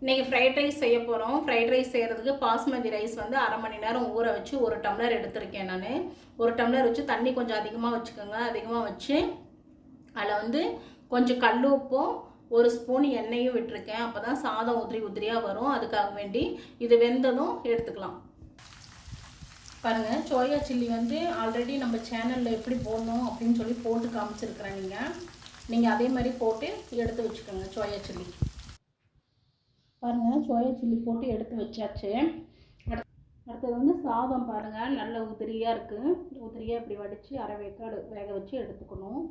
இன்றைக்கி fried rice செய்ய போகிறோம் ஃப்ரைட் ரைஸ் செய்கிறதுக்கு பாஸ்மதி ரைஸ் வந்து அரை மணி நேரம் ஊற வச்சு ஒரு டம்ளர் எடுத்திருக்கேன் நான். ஒரு டம்ளர் வச்சு தண்ணி கொஞ்சம் அதிகமாக வச்சுக்கோங்க. அதிகமாக வச்சு அதில் வந்து கொஞ்சம் கல் உப்பும் ஒரு ஸ்பூன் எண்ணெயும் விட்டுருக்கேன். அப்போ தான் சாதம் உதிரி உதிரியாக வரும். அதுக்காக வேண்டி இது வெந்ததும் எடுத்துக்கலாம். பாருங்கள் சோயா சில்லி வந்து ஆல்ரெடி நம்ம சேனலில் எப்படி போடணும் அப்படின்னு சொல்லி போட்டு காமிச்சிருக்கிறேன் நீங்கள் நீங்கள் அதே மாதிரி போட்டு எடுத்து வச்சுக்கோங்க சோயா சில்லி பாருங்கள் சோயா சில்லி போட்டு எடுத்து வச்சாச்சு. அடுத்- அடுத்தது வந்து சாதம் பாருங்கள் நல்ல உதிரியாக இருக்குது உதிரியாக இப்படி வடித்து அரை வேக்காடு வேக வச்சு எடுத்துக்கணும்.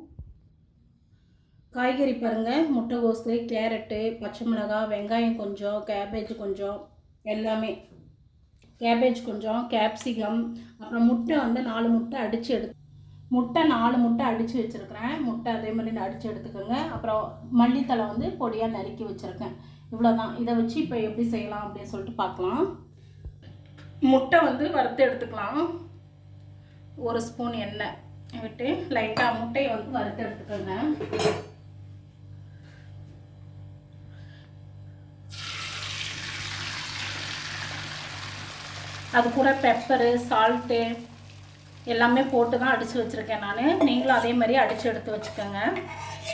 காய்கறி பாருங்கள் முட்டைகோஸு கேரட்டு பச்சை மிளகாய் வெங்காயம் கொஞ்சம் கேபேஜ் கொஞ்சம் எல்லாமே. கேபேஜ் கொஞ்சம் கேப்சிகம் அப்புறம் முட்டை வந்து நாலு முட்டை அடித்து எடு முட்டை நாலு முட்டை அடித்து வச்சுருக்கிறேன். முட்டை அதே மாதிரி அடித்து எடுத்துக்கோங்க. அப்புறம் மல்லித்தலை வந்து பொடியாக நறுக்கி வச்சுருக்கேன். இவ்வளோதான் இதை வச்சு இப்போ எப்படி செய்யலாம் அப்படின்னு சொல்லிட்டு பார்க்கலாம். முட்டை வந்து வறுத்து எடுத்துக்கலாம். ஒரு ஸ்பூன் எண்ணெய் விட்டு லைட்டாக முட்டையை வந்து வறுத்து எடுத்துக்கோங்க. அது கூட பெப்பரு சால்ட்டு எல்லாமே போட்டு தான் அடித்து வச்சுருக்கேன் நான். நீங்களும் அதே மாதிரி அடித்து எடுத்து வச்சுக்கோங்க.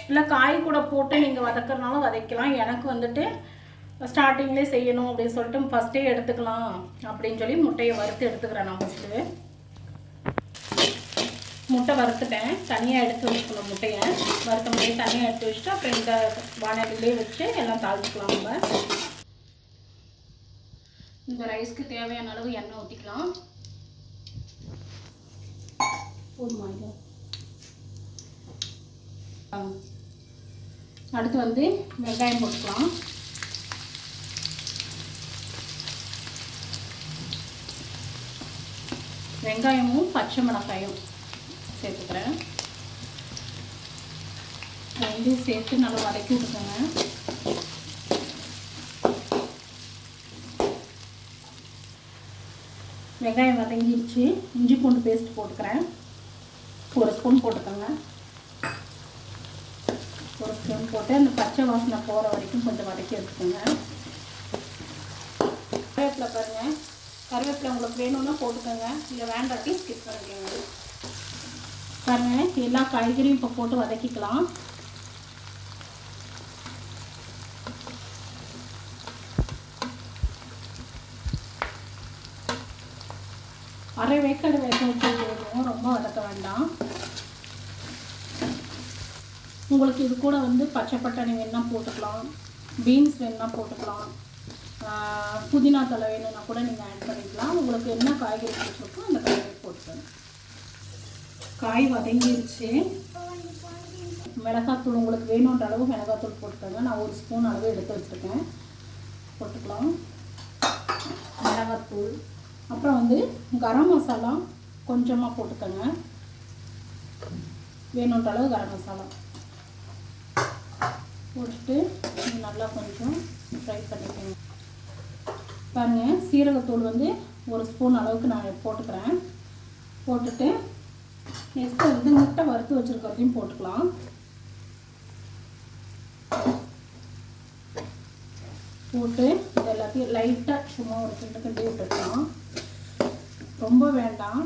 இல்லை காய் கூட போட்டு நீங்கள் வதக்கிறனாலும் வதக்கலாம். எனக்கு வந்துட்டு ஸ்டார்டிங்லேயே செய்யணும் அப்படின்னு சொல்லிட்டு ஃபஸ்ட்டே எடுத்துக்கலாம் அப்படின்னு சொல்லி முட்டையை வறுத்து எடுத்துக்கிறேன் நான் ஃபஸ்ட்டு முட்டை வறுத்துட்டேன். தனியாக எடுத்து வச்சுக்கணும் முட்டையை. வறுத்த முட்டையை தனியாக எடுத்து வச்சுட்டு அப்புறம் இந்த வானலிலே வச்சு எல்லாம் தாழ்த்துக்கலாம் நம்ம. இந்த ரைஸ்க்கு தேவையான அளவு எண்ணெய் ஊற்றிக்கலாம் போதுமா இது ஆ. அடுத்து வந்து வெங்காயம் போட்டுக்கலாம். வெங்காயமும் பச்சை மிளகாயும் சேர்த்துக்கிறேன். ரெண்டையும் சேர்த்து நல்லா வதக்கி விட்டுக்கோங்க. வெங்காயம் வதங்கிடுச்சு இஞ்சி பூண்டு பேஸ்ட் போட்டுக்கிறேன். ஒரு ஸ்பூன் போட்டுக்கோங்க. ஒரு ஸ்பூன் போட்டு அந்த பச்சை வாசனை போகிற வரைக்கும் கொஞ்சம் வதக்கி எடுத்துக்கோங்க. கருவேப்பிலை பாருங்கள் கருவேப்பிலை உங்களுக்கு வேணும்னா போட்டுக்கோங்க. இல்லை வேண்டாட்டி ஸ்கிப் பண்ணிக்கோங்க. பாருங்கள் எல்லா காய்கறியும் இப்போ போட்டு வதக்கிக்கலாம். அரை வேக்காடு வேக வச்சு ரொம்ப வதக்க வேண்டாம். உங்களுக்கு இது கூட வந்து பச்சை பட்டாணி போட்டுக்கலாம். பீன்ஸ் வேணுன்னா போட்டுக்கலாம். புதினா தலை வேணும்னா கூட நீங்கள் ஆட் பண்ணிக்கலாம். உங்களுக்கு என்ன காய்கறி பிடிச்சிருக்கோ அந்த காய்கறி போட்டுக்கணும் காய் வதங்கிருச்சு. மிளகாத்தூள் உங்களுக்கு வேணுன்ற அளவு மிளகாத்தூள் போட்டுக்கோங்க. நான் ஒரு ஸ்பூன் அளவு எடுத்து வச்சுருக்கேன். போட்டுக்கலாம். மிளகாத்தூள் அப்புறம் வந்து கரம் மசாலா கொஞ்சமாக போட்டுக்கோங்க. வேணுன்ற அளவு கரம் மசாலா. போட்டுட்டு நல்லா கொஞ்சம் ஃப்ரை பண்ணிக்கோங்க. பாருங்கள் சீரகத்தூள் வந்து ஒரு ஸ்பூன் அளவுக்கு நான் போட்டுக்கிறேன். போட்டுட்டு நெக்ஸ்ட்டு வந்து முட்டை வறுத்து வச்சுருக்கிறதையும் போட்டுக்கலாம். போட்டு எல்லாத்தையும் லைட்டாக சும்மா ஒரு கிண்டு கிண்டி விட்டுக்கலாம் ரொம்ப வேண்டாம்.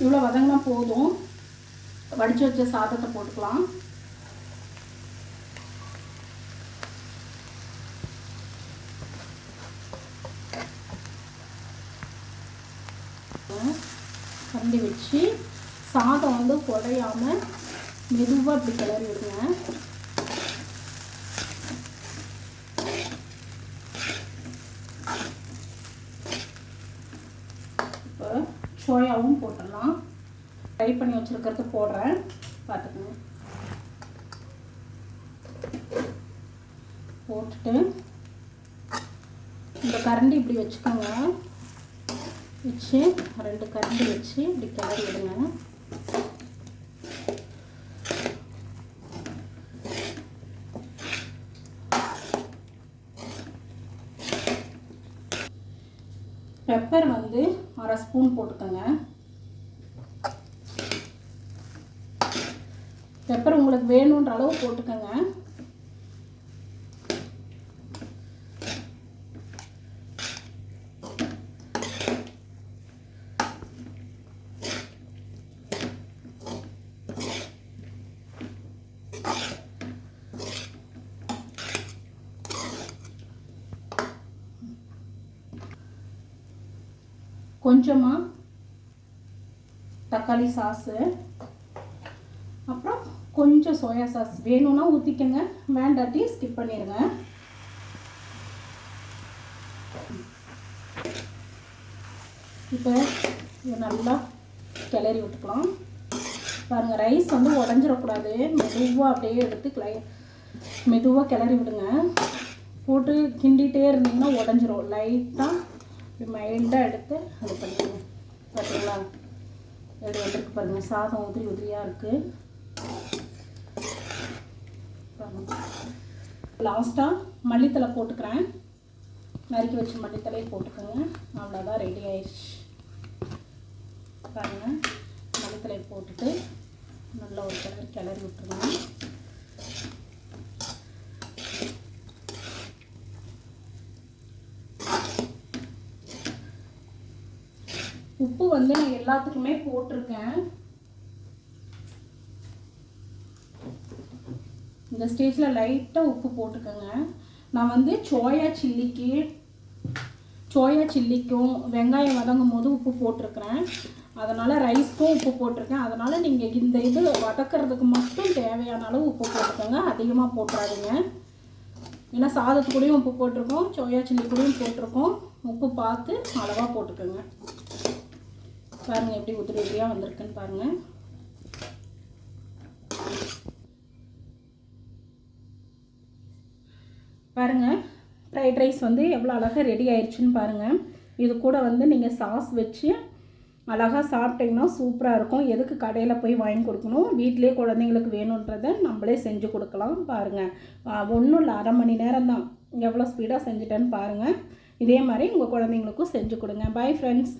இவ்வளோ வதங்கினா போதும். வடித்து வச்ச சாதத்தை போட்டுக்கலாம். கண்டி வச்சு சாதம் வந்து குறையாமல் மெதுவாக இப்படி கிளறி விடுங்க. இப்போ சோயாவும் போட்டுடலாம். ஃப்ரை பண்ணி வச்சுருக்கிறது போடுறேன். பார்த்துக்கோங்க. போட்டுட்டு இந்த கரண்டி இப்படி வச்சுக்கோங்க. வச்சு ரெண்டு கரண்டி வச்சு இப்படி கிளறி விடுங்க. பெப்பர் வந்து அரை ஸ்பூன் போட்டுக்கோங்க. பெப்பர் உங்களுக்கு வேணுன்ற அளவு போட்டுக்கோங்க. கொஞ்சமாக தக்காளி சாஸு அப்புறம் கொஞ்சம் சோயா சாஸ் வேணும்னா ஊற்றிக்கங்க வேண்டாட்டி ஸ்கிப் பண்ணிடுங்க இப்போ இதை நல்லா கிளறி விட்டுக்கலாம். பாருங்கள் ரைஸ் வந்து உடஞ்சிடக்கூடாது. மெதுவாக அப்படியே எடுத்து கிளை மெதுவாக கிளறி விடுங்க. போட்டு கிண்டிகிட்டே இருந்தீங்கன்னா உடஞ்சிரும். லைட்டாக இப்படி மைல்டாக எடுத்து அது பண்ணிடுங்க பார்த்தீங்களா எப்படி வந்துருக்கு பாருங்கள் சாதம் உதிரி உதிரியாக இருக்குது லாஸ்ட்டாக மல்லித்தலை போட்டுக்கிறேன். நறுக்கி வச்ச மல்லித்தலையை போட்டுக்கோங்க. அவ்வளோதான் ரெடி ஆயிடுச்சு. பாருங்கள் மல்லித்தலை போட்டுட்டு நல்லா ஒரு கிளறி கிளறி விட்டுருங்க. உப்பு வந்து நான் எல்லாத்துக்குமே போட்டிருக்கேன். இந்த ஸ்டேஜில் லைட்டாக உப்பு போட்டுக்கோங்க. நான் வந்து சோயா சில்லிக்கு சோயா சில்லிக்கும் வெங்காயம் வதங்கும் போது உப்பு போட்டிருக்கிறேன். அதனால் ரைஸ்க்கும் உப்பு போட்டிருக்கேன். அதனால் நீங்கள் இந்த இது வதக்கிறதுக்கு மட்டும் தேவையான அளவு உப்பு போட்டுக்கோங்க. அதிகமாக போட்டுறாதீங்க. ஏன்னா சாதத்துக்கூடையும் உப்பு போட்டிருக்கோம் சோயா சில்லி கூடயும் போட்டிருக்கோம். உப்பு பார்த்து அளவாக போட்டுக்கோங்க. பாருங்கள் எப்படி உதிரி உதிரியாக வந்திருக்குன்னு பாருங்கள் பாருங்கள் ஃப்ரைட் ரைஸ் வந்து எவ்வளோ அழகாக ரெடி ஆயிடுச்சுன்னு பாருங்கள் இது கூட வந்து நீங்கள் சாஸ் வச்சு அழகாக சாப்பிட்டீங்கன்னா சூப்பராக இருக்கும். எதுக்கு கடையில் போய் வாங்கி கொடுக்கணும்? வீட்டிலே குழந்தைங்களுக்கு வேணுன்றதை நம்மளே செஞ்சு கொடுக்கலாம் பாருங்கள் ஒன்றும் இல்லை அரை மணி நேரம் தான். எவ்வளோ ஸ்பீடாக செஞ்சுட்டேன்னு பாருங்கள் இதே மாதிரி உங்கள் குழந்தைங்களுக்கும் செஞ்சு கொடுங்க. Bye friends